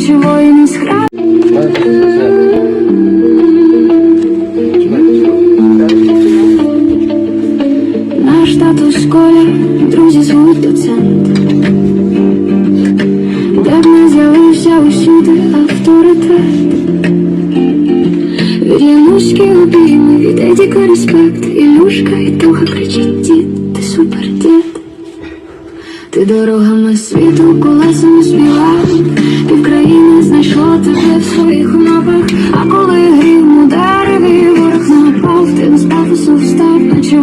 наче воїн із храму. Наш тато в школі, друзі звуть доцент. Де б не з'явився усюди авторитет. Від Януськи обійми, від Едіка респект. Ілюшка і Тоха кричить дід, ти супер дід. Ти дорогами світу колесами співав. This office of staff at your